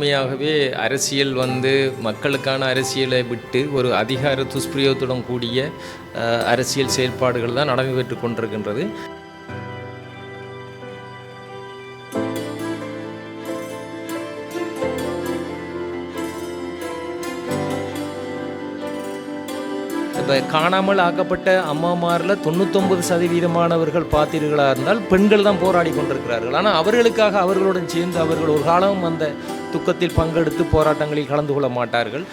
உண்மையாகவே அரசியல் வந்து மக்களுக்கான அரசியலை விட்டு ஒரு அதிகார துஷ்பிரயோகத்துடன் கூடிய அரசியல் செயல்பாடுகள் தான் நடைபெற்று கொண்டிருக்கின்றது. இப்போ காணாமல் ஆக்கப்பட்ட அம்மாமாரில் தொண்ணூத்தொன்பது சதவீதமானவர்கள் பார்த்தீர்களா இருந்தால் பெண்கள் தான் போராடி கொண்டிருக்கிறார்கள். ஆனால் அவர்களுக்காக அவர்களுடன் சேர்ந்து அவர்கள் ஒரு காலம் அந்த துக்கத்தில் பங்கெடுத்து போராட்டங்களில் கலந்து கொள்ள மாட்டார்கள்.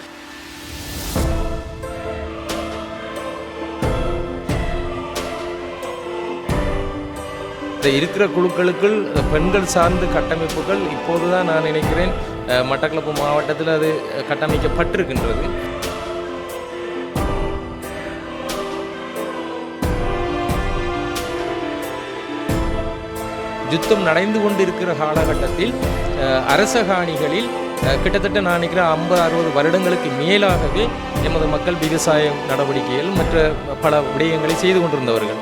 இந்த இருக்கிற குழுக்களுக்குள் பெண்கள் சார்ந்த கட்டமைப்புகள் இப்போது தான் நான் நினைக்கிறேன் மட்டக்களப்பு மாவட்டத்தில் அது கட்டமைக்கப்பட்டிருக்கின்றது. யுத்தம் நடந்து கொண்டிருக்கிற காலகட்டத்தில் அரசகாணிகளில் கிட்டத்தட்ட நான் நினைக்கிறேன் ஐம்பது அறுபது வருடங்களுக்கு மேலாகவே எமது மக்கள் விவசாய நடவடிக்கைகள் மற்ற பல விடயங்களை செய்து கொண்டிருந்தவர்கள்.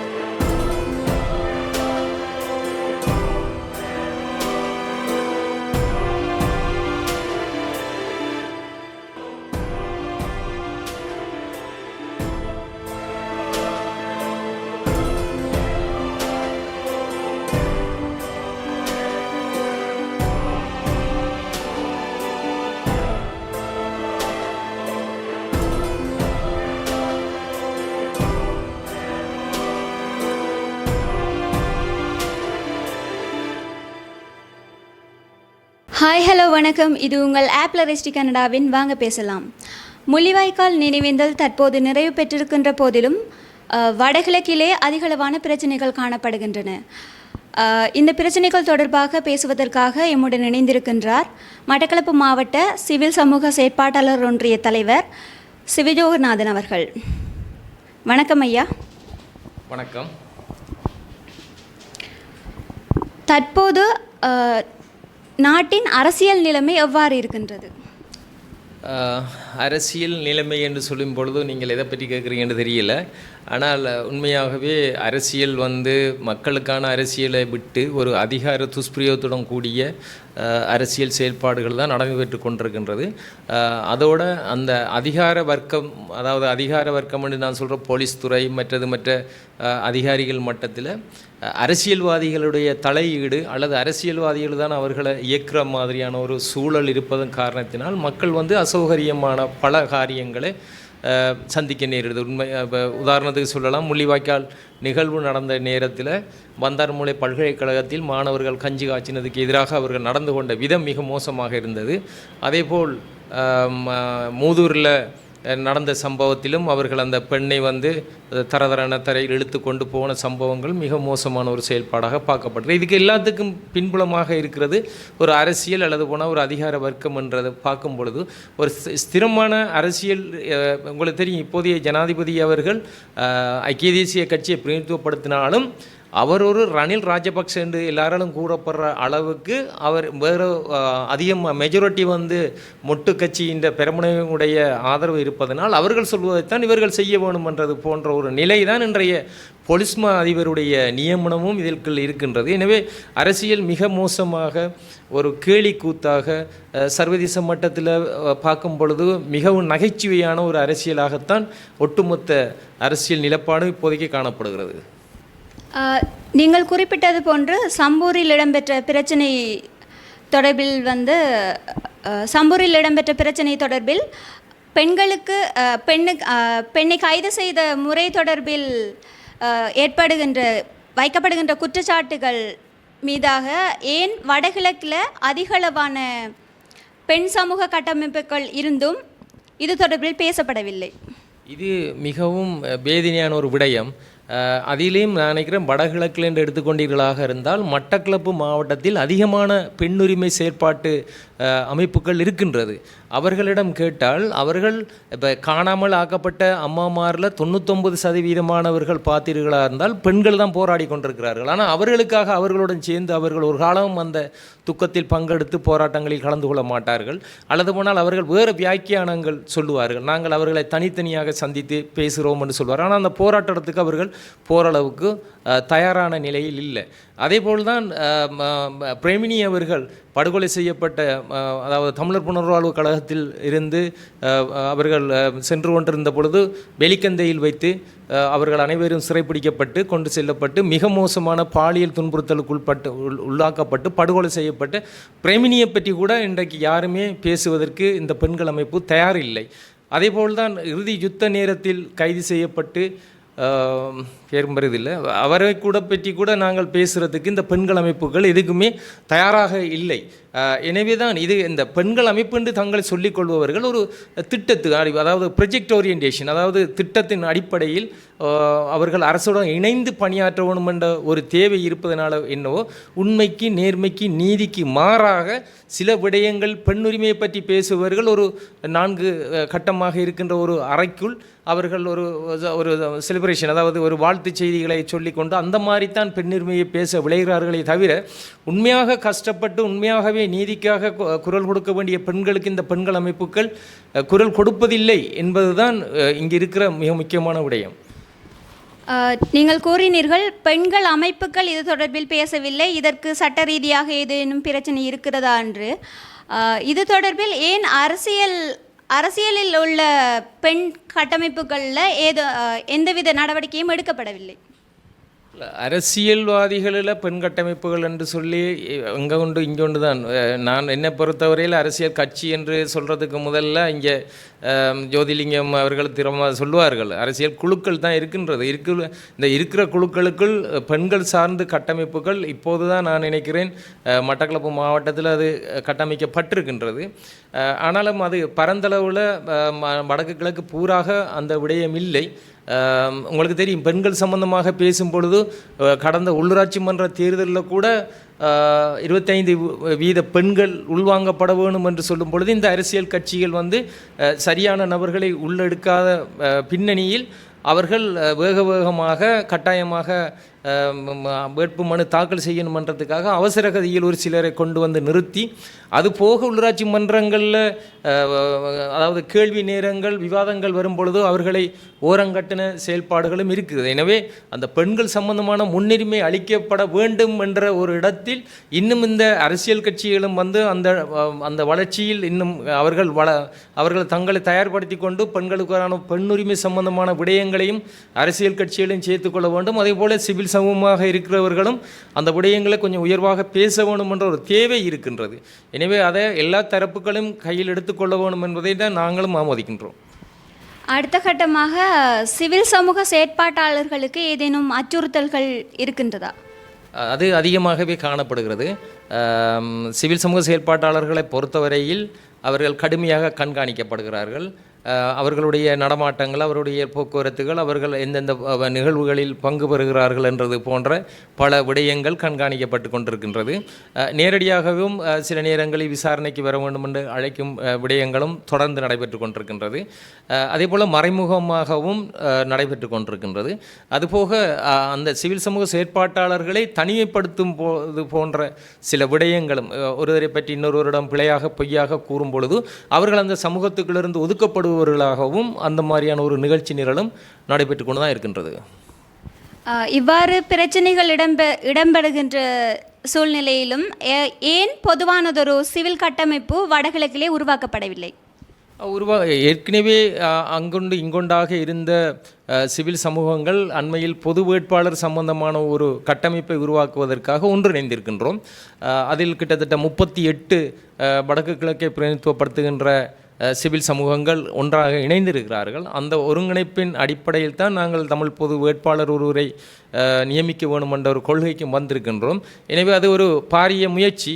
ஹாய் ஹலோ வணக்கம். இது உங்கள் ஆப்ல ரெஸ்டி கனடாவின் வாங்க பேசலாம். முள்ளிவாய்க்கால் நினைவேந்தல் தற்போது நிறைவு பெற்றிருக்கின்ற போதிலும் வடகிழக்கிலே அதிகளவான பிரச்சனைகள் காணப்படுகின்றன. இந்த பிரச்சனைகள் தொடர்பாக பேசுவதற்காக எம்முடன் இணைந்திருக்கின்றார் மட்டக்களப்பு மாவட்ட சிவில் சமூக செயற்பாட்டாளர் ஒன்றிய தலைவர் சிவஜோகநாதன் அவர்கள். வணக்கம் ஐயா. வணக்கம். தற்போது நாட்டின் அரசியல் நிலைமை எவ்வாறு இருக்கின்றது? அரசியல் நிலைமை என்று சொல்லும் பொழுது நீங்கள் எதை பற்றி கேட்குறீங்கன்னு தெரியல. ஆனால் உண்மையாகவே அரசியல் வந்து மக்களுக்கான அரசியலை விட்டு ஒரு அதிகார துஷ்பிரயோகத்துடன் கூடிய அரசியல் செயல்பாடுகள் தான் நடைபெற்று கொண்டிருக்கின்றது. அதோட அந்த அதிகார வர்க்கம் அதாவது அதிகார வர்க்கம் என்று நான் சொல்கிற போலீஸ் துறை மற்றது மற்ற அதிகாரிகள் மட்டத்தில் அரசியல்வாதிகளுடைய தலையீடு அல்லது அரசியல்வாதிகள் தான் அவர்களை இயக்குற மாதிரியான ஒரு சூழல் இருப்பதன் காரணத்தினால் மக்கள் வந்து அசௌகரியமான பல காரியங்களை சந்திக்க நேரிடுது. உண்மை இப்போ உதாரணத்துக்கு சொல்லலாம் முள்ளிவாய்க்கால் நிகழ்வு நடந்த நேரத்தில் வந்தார்மூலை பல்கலைக்கழகத்தில் மாணவர்கள் கஞ்சி காய்ச்சினதுக்கு எதிராக அவர்கள் நடந்து கொண்ட விதம் மிக மோசமாக இருந்தது. அதேபோல் மூதூரில் நடந்த சம்பவத்திலும் அவர்கள் அந்த பெண்ணை வந்து தரதரன தரையில் இழுத்து கொண்டு போன சம்பவங்கள் மிக மோசமான ஒரு செயல்பாடாக பார்க்கப்படுது இதுக்கு எல்லாத்துக்கும் பின்புலமாக இருக்கிறது ஒரு அரசியல் அல்லது போனால் ஒரு அதிகார வர்க்கம் என்றதை பார்க்கும் பொழுது ஒரு ஸ்திரமான அரசியல் உங்களுக்கு தெரியும் இப்போதைய ஜனாதிபதி அவர்கள் ஐக்கிய தேசிய கட்சியை பிரதிநிதித்துவப்படுத்தினாலும் அவர் ஒரு ரணில் ராஜபக்ச என்று எல்லாராலும் கூறப்படுற அளவுக்கு அவர் வேறு அதிகம் மெஜாரிட்டி வந்து மொட்டு கட்சியின் பெருமனையுடைய ஆதரவு இருப்பதனால் அவர்கள் சொல்வதைத்தான் இவர்கள் செய்ய வேணும் என்றது போன்ற ஒரு நிலை தான் இன்றைய பொலிஸ்மா அதிபருடைய நியமனமும் இதற்குள் இருக்கின்றது. எனவே அரசியல் மிக மோசமாக ஒரு கேலி கூத்தாக சர்வதேச மட்டத்தில் பார்க்கும் பொழுது மிகவும் நகைச்சுவையான ஒரு அரசியலாகத்தான் ஒட்டுமொத்த அரசியல் நிலப்பாடு இப்போதைக்கு காணப்படுகிறது. நீங்கள் குறிப்பிட்டது போன்று சம்பூரில் இடம்பெற்ற பிரச்சனை தொடர்பில் வந்து சம்பூரில் இடம்பெற்ற பிரச்சனை தொடர்பில் பெண்களுக்கு பெண்ணு பெண்ணுக்கு பெண்ணை கைது செய்த முறை தொடர்பில் ஏற்படுகின்ற வைக்கப்படுகின்ற குற்றச்சாட்டுகள் மீதாக ஏன் வடகிழக்கில் அதிகளவான பெண் சமூக கட்டமைப்புகள் இருந்தும் இது தொடர்பில் பேசப்படவில்லை? இது மிகவும் வேதனையான ஒரு விடயம். அதிலேயும் நான் நினைக்கிறேன் வடகிழக்கில் என்று எடுத்துக்கொண்டீர்களாக இருந்தால் மட்டக்களப்பு மாவட்டத்தில் அதிகமான பெண்ணுரிமை செயற்பாட்டு அமைப்புகள் இருக்கின்றது. அவர்களிடம் கேட்டால் அவர்கள் இப்போ காணாமல் ஆக்கப்பட்ட அம்மாமாரில் தொண்ணூத்தொன்பது சதவீதமானவர்கள் பார்த்தீர்களா இருந்தால் பெண்கள் தான் போராடி கொண்டிருக்கிறார்கள். ஆனால் அவர்களுக்காக அவர்களுடன் சேர்ந்து அவர்கள் ஒரு காலம் அந்த துக்கத்தில் பங்கெடுத்து போராட்டங்களில் கலந்து கொள்ள மாட்டார்கள். அல்லது போனால் அவர்கள் வேறு வியாக்கியானங்கள் சொல்லுவார்கள். நாங்கள் அவர்களை தனித்தனியாக சந்தித்து பேசுகிறோம் என்று சொல்வார் ஆனால் அந்த போராட்டத்துக்கு அவர்கள் போரளவுக்கு தயாரான நிலையில் இல்லை. அதேபோல் தான் பிரேமினி அவர்கள் படுகொலை செய்யப்பட்ட அதாவது தமிழர் புனர்வாழ்வு கழகத்தில் இருந்து அவர்கள் சென்று கொண்டிருந்த பொழுது வெலிக்கந்தையில் வைத்து அவர்கள் அனைவரும் சிறைப்பிடிக்கப்பட்டு கொண்டு செல்லப்பட்டு மிக மோசமான பாலியல் துன்புறுத்தலுக்குள்பட்டு உள்- உள்ளாக்கப்பட்டு படுகொலை செய்யப்பட்டு பிரேமினியை பற்றி கூட இன்றைக்கு யாருமே பேசுவதற்கு இந்த பெண்கள் அமைப்பு தயார் இல்லை அதேபோல்தான் இறுதி யுத்த நேரத்தில் கைது செய்யப்பட்டு ஆம், அவரை கூட பற்றி கூட நாங்கள் பேசுகிறதுக்கு இந்த பெண்கள் அமைப்புகள் எதுக்குமே தயாராக இல்லை. எனவே தான் இது இந்த பெண்கள் அமைப்பு என்று தங்களை சொல்லிக்கொள்பவர்கள் ஒரு திட்டத்து அடி- அதாவது ப்ரொஜெக்ட் ஓரியன்டேஷன் அதாவது திட்டத்தின் அடிப்படையில் அவர்கள் அரசுடன் இணைந்து பணியாற்ற வேணும் என்ற ஒரு தேவை இருப்பதனால என்னவோ உண்மைக்கு நேர்மைக்கு நீதிக்கு மாறாக சில விடயங்கள் பெண்ணுரிமையை பற்றி பேசுபவர்கள் ஒரு நான்கு கட்டமாக இருக்கின்ற ஒரு அறைக்குள் அவர்கள் ஒரு ஒரு செலிப்ரேஷன் அதாவது ஒரு வாழ்த்துச் செய்திகளை சொல்லிக்கொண்டு அந்த மாதிரி தான் பெண்ணுரிமையை பேச விளைகிறார்களே தவிர உண்மையாக கஷ்டப்பட்டு உண்மையாகவே நீதிக்காக குரல் கொடுக்க வேண்டிய பெண்களுக்கு இந்த பெண்கள் அமைப்புகள் குரல் கொடுப்பதில்லை என்பதுதான் அஹ், இங்கு இருக்கிற மிக முக்கியமான விடயம். நீங்கள் கூறினீர்கள் பெண்கள் அமைப்புகள் இது தொடர்பில் பேசவில்லை இதற்கு சட்ட ரீதியாக ஏதேனும் பிரச்சனை இருக்கிறதா என்று. இது தொடர்பில் ஏன் அரசியல் அரசியலில் உள்ள பெண் கட்டமைப்புகளில் ஏதோ எந்தவித நடவடிக்கையும் எடுக்கப்படவில்லை. அரசியல்வாதிகளில் பெண் கட்டமைப்புகள் என்று சொல்லி அங்கே உண்டு இங்கே உண்டு தான். நான் என்னை பொறுத்தவரையில் அரசியல் கட்சி என்று சொல்கிறதுக்கு முதல்ல இங்கே ஜோதிலிங்கம் அவர்கள் திறமாக சொல்லுவார்கள். அரசியல் குழுக்கள் தான் இருக்கின்றது. இருக்கு இந்த இருக்கிற குழுக்களுக்குள் பெண்கள் சார்ந்த கட்டமைப்புகள் இப்போது தான் நான் நினைக்கிறேன் மட்டக்களப்பு மாவட்டத்தில் அது கட்டமைக்கப்பட்டிருக்கின்றது. ஆனாலும் அது பரந்தளவில் வடக்கு கிழக்கு பூராக அந்த விடயம் இல்லை. உங்களுக்கு தெரியும் பெண்கள் சம்பந்தமாக பேசும் பொழுது கடந்த உள்ளூராட்சி மன்ற தேர்தலில் கூட இருபத்தைந்து வீத பெண்கள் உள்வாங்கப்பட வேணும் என்று சொல்லும் பொழுது இந்த அரசியல் கட்சிகள் வந்து சரியான நபர்களை உள்ளெடுக்காத பின்னணியில் அவர்கள் வேக வேகமாக கட்டாயமாக வேட்பு மனு தாக்கல் செய்யணுமன்றதுக்காக அவசர கதியில் ஒரு சிலரை கொண்டு வந்து நிறுத்தி அது போக உள்ளூராட்சி மன்றங்களில் அதாவது கேள்வி நேரங்கள் விவாதங்கள் வரும்பொழுது அவர்களை ஓரங்கட்டின செயல்பாடுகளும் இருக்குது. எனவே அந்த பெண்கள் சம்பந்தமான முன்னுரிமை அளிக்கப்பட வேண்டும் என்ற ஒரு இடத்தில் இன்னும் இந்த அரசியல் கட்சிகளும் வந்து அந்த அந்த வளர்ச்சியில் இன்னும் அவர்கள் வள அவர்கள் தங்களை தயார்படுத்தி கொண்டு பெண்களுக்கான பெண்ணுரிமை சம்பந்தமான விடயங்களையும் அரசியல் கட்சிகளையும் சேர்த்துக்கொள்ள வேண்டும். அதே போல சிவில் சமூகமாக இருக்கிறவர்களும் அந்த விடயங்களை கொஞ்சம் உயர்வாக பேச வேண்டும் என்ற ஒரு தேவை இருக்கின்றது. எனவே அதை எல்லா தரப்புகளும் கையில் எடுத்துக்கொள்ள வேண்டும் என்பதை தான் நாங்களும் ஆமோதிக்கின்றோம். அடுத்த கட்டமாக சிவில் சமூக செயற்பாட்டாளர்களுக்கு ஏதேனும் அச்சுறுத்தல்கள் இருக்கின்றதா? அது அதிகமாகவே காணப்படுகிறது. சிவில் சமூக செயல்பாட்டாளர்களை பொறுத்தவரையில் அவர்கள் கடுமையாக கண்காணிக்கப்படுகிறார்கள். அவர்களுடைய நடமாட்டங்கள் அவருடைய போக்குவரத்துகள் அவர்கள் எந்தெந்த நிகழ்வுகளில் பங்கு பெறுகிறார்கள் என்றது போன்ற பல விடயங்கள் கண்காணிக்கப்பட்டு கொண்டிருக்கின்றது. நேரடியாகவும் சில நேரங்களில் விசாரணைக்கு வர வேண்டும் என்று அழைக்கும் விடயங்களும் தொடர்ந்து நடைபெற்று கொண்டிருக்கின்றது. அதே போல் மறைமுகமாகவும் நடைபெற்று கொண்டிருக்கின்றது. அதுபோக அந்த சிவில் சமூக செயற்பாட்டாளர்களை தனிமைப்படுத்தும் போது போன்ற சில விடயங்களும் ஒருவரை பற்றி இன்னொருவரிடம் பிழையாக பொய்யாக கூறும் பொழுது அவர்கள் அந்த சமூகத்துக்குள்ளிருந்து ஒதுக்கப்படுபவர்களாகவும் அந்த மாதிரியான ஒரு நிகழ்ச்சி நிரலும் நடைபெற்று கொண்டு தான் இருக்கின்றது. இவ்வாறு பிரச்சனைகள் இடம்பெ இடம்பெறுகின்ற சூழ்நிலையிலும் ஏன் பொதுவானதொரு சிவில் கட்டமைப்பு வடகிழக்கிலே உருவாக்கப்படவில்லை? உருவா ஏற்கனவே அங்கொண்டு இங்கொண்டாக இருந்த சிவில் சமூகங்கள் அண்மையில் பொது வேட்பாளர் சம்பந்தமான ஒரு கட்டமைப்பை உருவாக்குவதற்காக ஒன்றிணைந்திருக்கின்றோம். அதில் கிட்டத்தட்ட முப்பத்தி எட்டு வடக்கு கிழக்கை பிரதிநிதித்துவப்படுத்துகின்ற சிவில் சமூகங்கள் ஒன்றாக இணைந்திருக்கிறார்கள். அந்த ஒருங்கிணைப்பின் அடிப்படையில் தான் நாங்கள் தமிழ் பொது வேட்பாளர் ஒருவரை நியமிக்க வேண்டும் என்ற ஒரு கொள்கைக்கும் வந்திருக்கின்றோம். எனவே அது ஒரு பாரிய முயற்சி.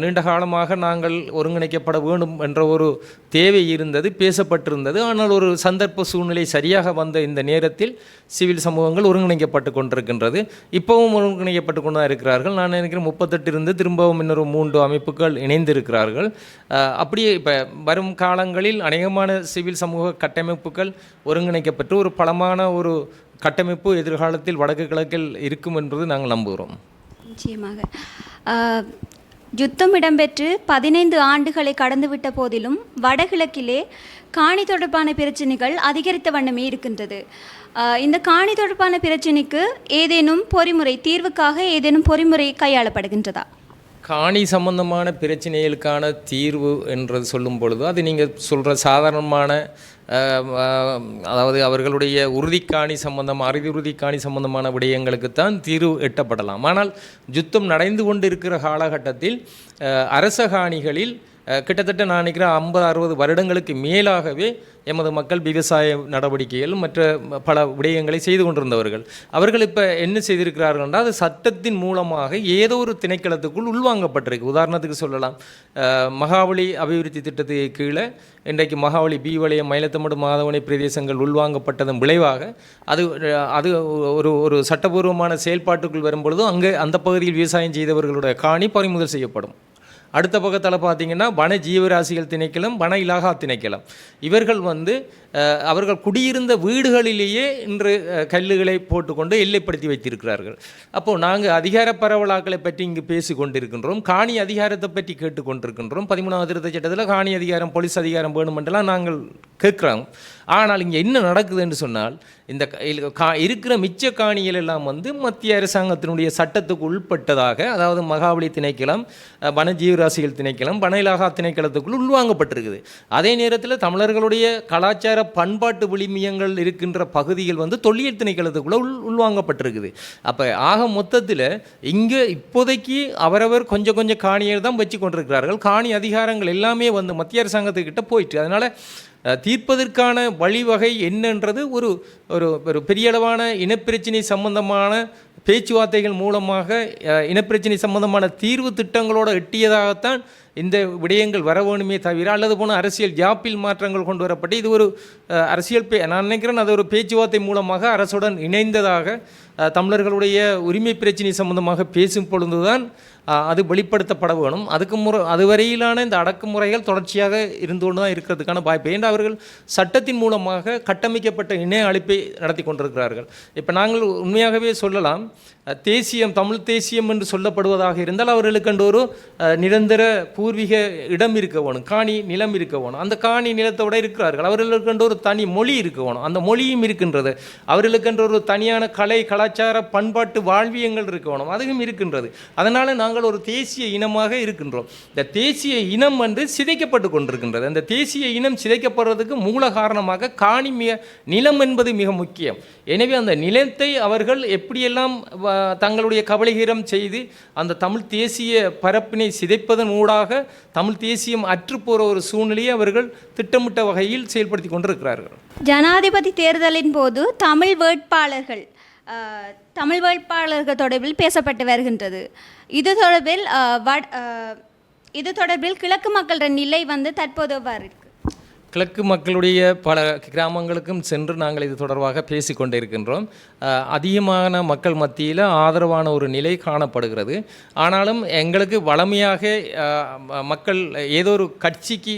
நீண்ட காலமாக நாங்கள் ஒருங்கிணைக்கப்பட வேண்டும் என்ற ஒரு தேவை இருந்தது பேசப்பட்டிருந்தது. ஆனால் ஒரு சந்தர்ப்ப சூழ்நிலை சரியாக வந்த இந்த நேரத்தில் சிவில் சமூகங்கள் ஒருங்கிணைக்கப்பட்டு கொண்டிருக்கின்றது. இப்போவும் ஒருங்கிணைக்கப்பட்டு கொண்டு தான் இருக்கிறார்கள். நான் நினைக்கிறேன் முப்பத்தெட்டு இருந்து திரும்பவும் இன்னொரு மூன்று அமைப்புகள் இணைந்திருக்கிறார்கள். அப்படியே இப்போ வரும் காலங்களில் அநேகமான சிவில் சமூக கட்டமைப்புகள் ஒருங்கிணைக்கப்பட்டு ஒரு பலமான ஒரு கட்டமைப்பு எதிர்காலத்தில் வடக்கு கிழக்கில் இருக்கும் என்பது நாங்கள் நம்புகிறோம். நிச்சயமாக. யுத்தம் இடம்பெற்று பதினைந்து ஆண்டுகளை கடந்துவிட்ட போதிலும் வடகிழக்கிலே காணி தொடர்பான பிரச்சினைகள் அதிகரித்த வண்ணமே இருக்கின்றது. இந்த காணி தொடர்பான பிரச்சினைக்கு ஏதேனும் பொறிமுறை தீர்வுக்காக ஏதேனும் பொறிமுறை கையாளப்படுகின்றதா? காணி சம்பந்தமான பிரச்சனைகளுக்கான தீர்வு என்று சொல்லும் பொழுது அது நீங்கள் சொல்கிற சாதாரணமான அதாவது அவர்களுடைய உறுதிக்காணி சம்பந்தம் அறுதியுறுதி காணி சம்பந்தமான விடயங்களுக்குத்தான் தீர்வு எட்டப்படலாம். ஆனால் யுத்தம் நடந்து கொண்டு இருக்கிற காலகட்டத்தில் அரச காணிகளில் கிட்டத்தட்ட நான் நினைக்கிறேன் ஐம்பது அறுபது வருடங்களுக்கு மேலாகவே எமது மக்கள் விவசாய நடவடிக்கைகள் மற்ற பல விடயங்களை செய்து கொண்டிருந்தவர்கள். அவர்கள் இப்போ என்ன செய்திருக்கிறார்கள் என்றால் அது சட்டத்தின் மூலமாக ஏதோ ஒரு திணைக்களத்துக்குள் உள்வாங்கப்பட்டிருக்கு. உதாரணத்துக்கு சொல்லலாம். மகாவளி அபிவிருத்தி திட்டத்துக்கு கீழே இன்றைக்கு மகாவளி பி வளையம் மயிலத்தமடு மாதவனை பிரதேசங்கள் உள்வாங்கப்பட்டதன் விளைவாக அது அது ஒரு ஒரு சட்டபூர்வமான செயல்பாட்டுக்குள் வரும்பொழுதும் அங்கே அந்த பகுதியில் விவசாயம் செய்தவர்களுடைய காணி பறிமுதல் செய்யப்படும். அடுத்த பக்கத்தில் பார்த்தீங்கன்னா வன ஜீவராசிகள் திணைக்களம் வன இலாகா திணைக்களம். இவர்கள் வந்து அவர்கள் குடியிருந்த வீடுகளிலேயே இன்று கல்லுகளை போட்டுக்கொண்டு எல்லைப்படுத்தி வைத்திருக்கிறார்கள். அப்போது நாங்கள் அதிகார பரவலாக்களை பற்றி இங்கு பேசி கொண்டிருக்கின்றோம் காணி அதிகாரத்தை பற்றி கேட்டுக்கொண்டிருக்கின்றோம். பதிமூணாவது திருத்த சட்டத்தில் காணி அதிகாரம் போலீஸ் அதிகாரம் வேணுமென்றெல்லாம் நாங்கள் கேட்குறோம். ஆனால் இங்கே என்ன நடக்குதுன்னு சொன்னால் இந்த க- கா இருக்கிற மிச்ச காணிகள் எல்லாம் வந்து மத்திய அரசாங்கத்தினுடைய சட்டத்துக்கு உட்பட்டதாக அதாவது மகாபலி திணைக்களம் வனஜீவராசிகள் திணைக்களம் வன இலாகா திணைக்களத்துக்குள் உள்வாங்கப்பட்டிருக்குது. அதே நேரத்தில் தமிழர்களுடைய கலாச்சார பண்பாட்டு விளிமியங்கள் இருக்கின்ற பகுதிகள் வந்து தொல்லியல் திணைக்களத்துக்குள்ளே உள் உள்வாங்கப்பட்டிருக்குது. அப்போ ஆக மொத்தத்தில் இங்கே இப்போதைக்கு அவரவர் கொஞ்சம் கொஞ்சம் காணியை தான் வச்சு கொண்டிருக்கிறார்கள் காணி அதிகாரங்கள் எல்லாமே வந்து மத்திய அரசாங்கத்துக்கிட்ட போயிட்டு அதனால் தீர்ப்பதற்கான வழிவகை என்னன்றது ஒரு ஒரு ஒரு பெரிய அளவான இனப்பிரச்சினை சம்பந்தமான பேச்சுவார்த்தைகள் மூலமாக இனப்பிரச்சினை சம்பந்தமான தீர்வு திட்டங்களோடு எட்டியதாகத்தான் இந்த விடயங்கள் வர வேணுமே தவிர அல்லது போன அரசியல் ஜாப்பில் மாற்றங்கள் கொண்டு வரப்பட்டு இது ஒரு அரசியல் பே நான் நினைக்கிறேன் அது ஒரு பேச்சுவார்த்தை மூலமாக அரசுடன் இணைந்ததாக தமிழர்களுடைய உரிமை பிரச்சினை சம்பந்தமாக பேசும் பொழுதுதான் அது வெளிப்படுத்தப்பட வேணும். அதுக்கு முறை அதுவரையிலான இந்த அடக்குமுறைகள் தொடர்ச்சியாக இருந்து கொண்டு தான் இருக்கிறதுக்கான வாய்ப்பு. ஏன் அவர்கள் சட்டத்தின் மூலமாக கட்டமைக்கப்பட்ட இணைய அழைப்பை நடத்தி கொண்டிருக்கிறார்கள். இப்போ நாங்கள் உண்மையாகவே சொல்லலாம் தேசியம் தமிழ் தேசியம் என்று சொல்லப்படுவதாக இருந்தால் அவர்களுக்கு என்ற ஒரு நிரந்தர பூர்வீக இடம் இருக்க வேணும் காணி நிலம் இருக்க வேணும். அந்த காணி நிலத்தோட இருக்கிறார்கள். அவர்களுக்கு என்ற ஒரு தனி மொழி இருக்க வேணும். அந்த மொழியும் இருக்கின்றது. அவர்களுக்கு ஒரு தனியான கலை கலாச்சார பண்பாட்டு வாழ்வியங்கள் இருக்க வேணும். அதுவும் இருக்கின்றது. அதனால் நாங்கள் ஒரு தேசிய இனமாக இருக்கின்றோம். இந்த தேசிய இனம் வந்து சிதைக்கப்பட்டு கொண்டிருக்கின்றது. அந்த தேசிய இனம் சிதைக்கப்படுறதுக்கு மூல காரணமாக காணி மிக நிலம் என்பது மிக முக்கியம். எனவே அந்த நிலத்தை அவர்கள் எப்படியெல்லாம் வ- தங்களுடைய கபலீகரம் செய்து அந்த தமிழ் தேசிய பரப்பினை சிதைப்பதன் ஊடாக தமிழ் தேசியம் அற்றுப்போகிற ஒரு சூழ்நிலையை அவர்கள் திட்டமிட்ட வகையில் செயல்படுத்தி கொண்டிருக்கிறார்கள். ஜனாதிபதி தேர்தலின் போது தமிழ் வேட்பாளர்கள் தமிழ் வேட்பாளர்கள் தொடர்பில் பேசப்பட்டு வருகின்றது. இது தொடர்பில் இது தொடர்பில் கிழக்கு மக்களோட நிலை வந்து தற்போது இருக்கு? கிழக்கு மக்களுடைய பல கிராமங்களுக்கும் சென்று நாங்கள் இது தொடர்பாக பேசி இருக்கின்றோம் அதிகமான மக்கள் மத்தியில் ஆதரவான ஒரு நிலை காணப்படுகிறது. ஆனாலும் எங்களுக்கு வளமையாக மக்கள் ஏதோ ஒரு கட்சிக்கு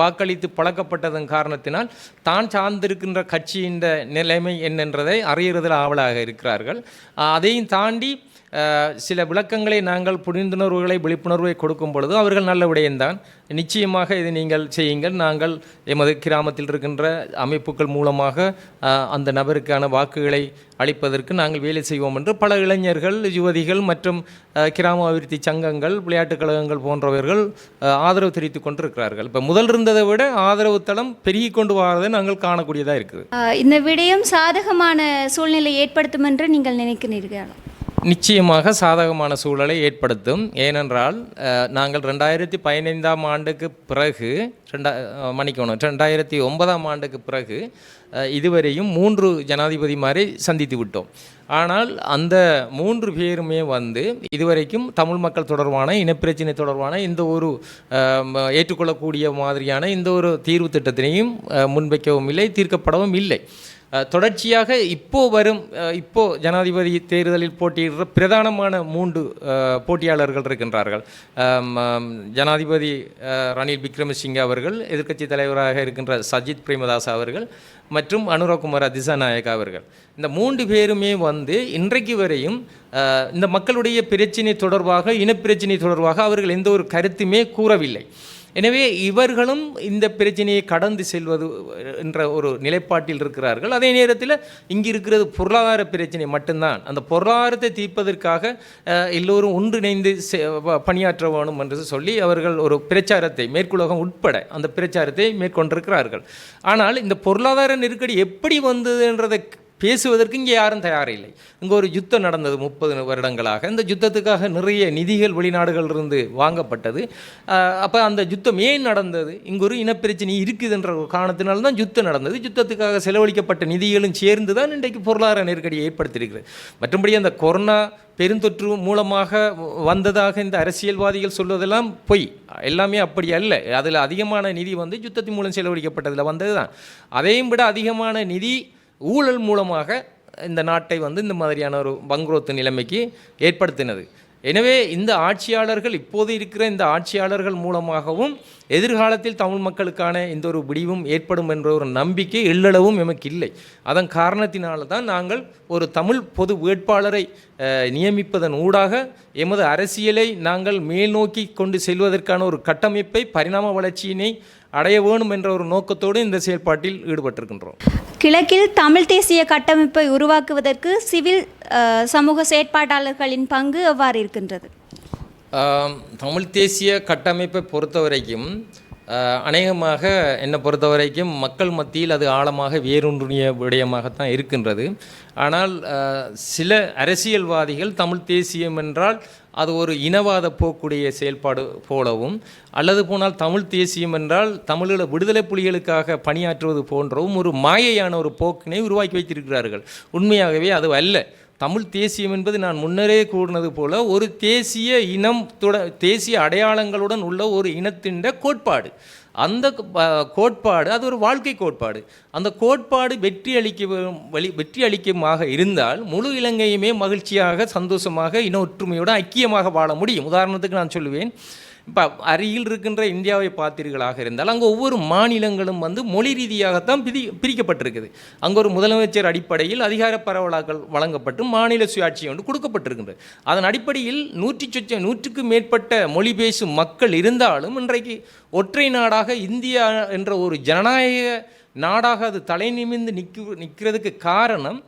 வாக்களித்து பழக்கப்பட்டதன் காரணத்தினால் தான் சார்ந்திருக்கின்ற கட்சியின் நிலைமை என்னன்றதை அறியறதில் ஆவலாக இருக்கிறார்கள். அதையும் தாண்டி சில விளக்கங்களை நாங்கள் புரிந்துணர்வுகளை விழிப்புணர்வை கொடுக்கும் பொழுது அவர்கள் நல்ல விடயம்தான் நிச்சயமாக இதை நீங்கள் செய்யுங்கள். நாங்கள் எமது கிராமத்தில் இருக்கின்ற அமைப்புகள் மூலமாக அந்த நபருக்கான வாக்குகளை அளிப்பதற்கு நாங்கள் வேலை செய்வோம் என்று பல இளைஞர்கள் யுவதிகள் மற்றும் கிராம அபிவிருத்தி சங்கங்கள் விளையாட்டுக் கழகங்கள் போன்றவர்கள் ஆதரவு தெரிவித்துக் கொண்டிருக்கிறார்கள். இப்போ முதல் இருந்ததை விட ஆதரவு தளம் பெருகி கொண்டு வரதை நாங்கள் காணக்கூடியதாக இருக்குது. இந்த விடயம் சாதகமான சூழ்நிலை ஏற்படுத்தும் என்று நீங்கள் நினைக்கிறீர்களா? நிச்சயமாக சாதகமான சூழலை ஏற்படுத்தும். ஏனென்றால் நாங்கள் ரெண்டாயிரத்தி பதினைந்தாம் ஆண்டுக்கு பிறகு ரெண்டா மன்னிக்கணும் ரெண்டாயிரத்தி ஒன்பதாம் ஆண்டுக்கு பிறகு இதுவரையும் மூன்று ஜனாதிபதிமாரை சந்தித்து விட்டோம். ஆனால் அந்த மூன்று பேருமே வந்து இதுவரைக்கும் தமிழ் மக்கள் தொடர்பான இனப்பிரச்சினை தொடர்பான இந்த ஒரு ஏற்றுக்கொள்ளக்கூடிய மாதிரியான இந்த ஒரு தீர்வு திட்டத்தினையும் முன்வைக்கவும் இல்லை தீர்க்கப்படவும் இல்லை. தொடர்ச்சியாக இப்போ வரும் இப்போ ஜனாதிபதி தேர்தலில் போட்டியிடுற பிரதானமான மூன்று போட்டியாளர்கள் இருக்கின்றார்கள். ஜனாதிபதி ரணில் விக்ரமசிங்கே அவர்கள் எதிர்க்கட்சி தலைவராக இருக்கின்ற சஜித் பிரேமதாஸ் அவர்கள் மற்றும் அனுரகுமார திசாநாயக் அவர்கள். இந்த மூன்று பேருமே வந்து இன்றைக்கு வரையும் இந்த மக்களுடைய பிரச்சினை தொடர்பாக இனப்பிரச்சினை தொடர்பாக அவர்கள் எந்த ஒரு கருத்துமே கூறவில்லை. எனவே இவர்களும் இந்த பிரச்சனையை கடந்து செல்வது என்ற ஒரு நிலைப்பாட்டில் இருக்கிறார்கள். அதே நேரத்தில் இங்கு இருக்கிறது பொருளாதார பிரச்சனை மட்டும்தான். அந்த பொருளாதாரத்தை தீர்ப்பதற்காக எல்லோரும் ஒன்றிணைந்து செ- பணியாற்ற வேணும் என்று சொல்லி அவர்கள் ஒரு பிரச்சாரத்தை மேற்குலகம் உட்பட அந்த பிரச்சாரத்தை மேற்கொண்டிருக்கிறார்கள். ஆனால் இந்த பொருளாதார நெருக்கடி எப்படி வந்ததுன்றதை பேசுவதற்கு இங்கே யாரும் தயாரில்லை. இங்கே ஒரு யுத்தம் நடந்தது முப்பது வருடங்களாக. இந்த யுத்தத்துக்காக நிறைய நிதிகள் வெளிநாடுகளிலிருந்து வாங்கப்பட்டது. அப்போ அந்த யுத்தம் ஏன் நடந்தது? இங்கே ஒரு இனப்பிரச்சனை இருக்குதுன்ற ஒரு காரணத்தினால தான் யுத்தம் நடந்தது. யுத்தத்துக்காக செலவழிக்கப்பட்ட நிதிகளும் சேர்ந்து தான் இன்றைக்கு பொருளாதார நெருக்கடியை ஏற்படுத்தியிருக்கிறது. மற்றபடி அந்த கொரோனா பெருந்தொற்று மூலமாக வந்ததாக இந்த அரசியல்வாதிகள் சொல்வதெல்லாம் பொய். எல்லாமே அப்படி அல்ல. அதில் அதிகமான நிதி வந்து யுத்தத்தின் மூலம் செலவழிக்கப்பட்டதில் வந்தது தான் அதையும் விட அதிகமான நிதி ஊழல் மூலமாக இந்த நாட்டை வந்து இந்த மாதிரியான ஒரு பங்குரோத்து நிலைமைக்கு ஏற்படுத்தினது. எனவே இந்த ஆட்சியாளர்கள் இப்போது இருக்கிற இந்த ஆட்சியாளர்கள் மூலமாகவும் எதிர்காலத்தில் தமிழ் மக்களுக்கான இந்த ஒரு விடிவும் ஏற்படும் என்ற ஒரு நம்பிக்கை எள்ளளவும் எமக்கு இல்லை. அதன் காரணத்தினால தான் நாங்கள் ஒரு தமிழ் பொது வேட்பாளரை நியமிப்பதன் ஊடாக எமது அரசியலை நாங்கள் மேல் நோக்கி கொண்டு செல்வதற்கான ஒரு கட்டமைப்பை பரிணாம வளர்ச்சியினை அடைய வேணும் என்ற ஒரு நோக்கத்தோடு இந்த செயல்பாட்டில் ஈடுபட்டிருக்கின்றோம். கிழக்கில் தமிழ் தேசிய கட்டமைப்பை உருவாக்குவதற்கு சிவில் சமூக செயற்பாட்டாளர்களின் பங்கு எவ்வாறு இருக்கின்றது? தமிழ் தேசிய கட்டமைப்பை பொறுத்த வரைக்கும் ஆஹ், அநேகமாக என்னை பொறுத்த வரைக்கும் மக்கள் மத்தியில் அது ஆழமாக வேரூன்றிய விடயமாகத்தான் இருக்கின்றது. ஆனால் சில அரசியல்வாதிகள் தமிழ் தேசியம் என்றால் அது ஒரு இனவாத போக்குடைய செயல்பாடு போலவும் அல்லது போனால் தமிழ் தேசியம் என்றால் தமிழீழ விடுதலை புலிகளுக்காக பணியாற்றுவது போன்றவும் ஒரு மாயையான ஒரு போக்கினை உருவாக்கி வைத்திருக்கிறார்கள். உண்மையாகவே அது அல்ல. தமிழ் தேசியம் என்பது நான் முன்னரே கூறினது போல ஒரு தேசிய இனம் தொட தேசிய அடையாளங்களுடன் உள்ள ஒரு இனத்தின் கோட்பாடு. அந்த கோட்பாடு அது ஒரு வாழ்க்கை கோட்பாடு. அந்த கோட்பாடு வெற்றி அளிக்க வழி வெற்றி அளிக்குமாக இருந்தால் முழு இலங்கையுமே மகிழ்ச்சியாக சந்தோஷமாக இன ஒற்றுமையோடு ஐக்கியமாக வாழ முடியும். உதாரணத்துக்கு நான் சொல்லுவேன். இப்போ அருகில் இருக்கின்ற இந்தியாவை பார்த்தீர்களாக இருந்தால் அங்கே ஒவ்வொரு மாநிலங்களும் வந்து மொழி ரீதியாகத்தான் பிரி பிரிக்கப்பட்டிருக்குது. அங்கே ஒரு முதலமைச்சர் அடிப்படையில் அதிகார பரவலாக்கள் வழங்கப்பட்டு மாநில சுயாட்சி ஒன்று கொடுக்கப்பட்டிருக்கின்றது. அதன் அடிப்படையில் நூற்றி சொச்ச நூற்றுக்கு மேற்பட்ட மொழி பேசும் மக்கள் இருந்தாலும் இன்றைக்கு ஒற்றை நாடாக இந்தியா என்ற ஒரு ஜனநாயக நாடாக அது தலை நிமிந்து நிற்க நிற்கிறதுக்கு காரணம்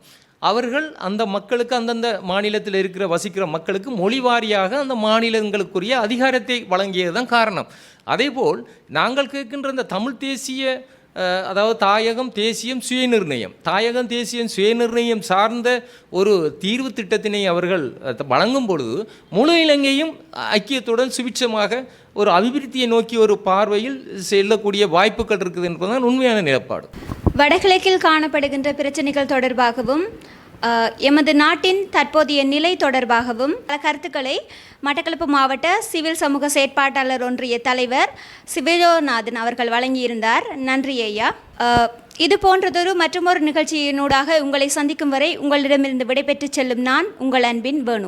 அவர்கள் அந்த மக்களுக்கு அந்தந்த மாநிலத்தில் இருக்கிற வசிக்கிற மக்களுக்கு மொழி வாரியாக அந்த மாநிலங்களுக்குரிய அதிகாரத்தை வழங்கியது தான் காரணம். அதேபோல் நாங்கள் கேட்கின்ற இந்த தமிழ் தேசிய அதாவது தாயகம் தேசியம் சுயநிர்ணயம். தாயகம் தேசியம் சுயநிர்ணயம் சார்ந்த ஒரு தீர்வு திட்டத்தினை அவர்கள் வழங்கும் பொழுது முழு இலங்கையும் ஐக்கியத்துடன் சுபிட்சமாக ஒரு அபிவிருத்தியை நோக்கி ஒரு பார்வையில் செல்லக்கூடிய வாய்ப்புகள் இருக்குது என்பதுதான் உண்மையான நிலப்பாடு. வடகிழக்கில் காணப்படுகின்ற பிரச்சனைகள் தொடர்பாகவும் எமது நாட்டின் தற்போதைய நிலை தொடர்பாகவும் பல கருத்துக்களை மட்டக்களப்பு மாவட்ட சிவில் சமூக செயற்பாட்டாளர் ஒன்றிய தலைவர் சிவஜோநாதன் அவர்கள் வழங்கியிருந்தார். நன்றி ஐயா. இது போன்றதொரு மற்றொரு நிகழ்ச்சியினூடாக உங்களை சந்திக்கும் வரை உங்களிடமிருந்து விடைபெற்று செல்லும் நான் உங்கள் அன்பின் வேணு.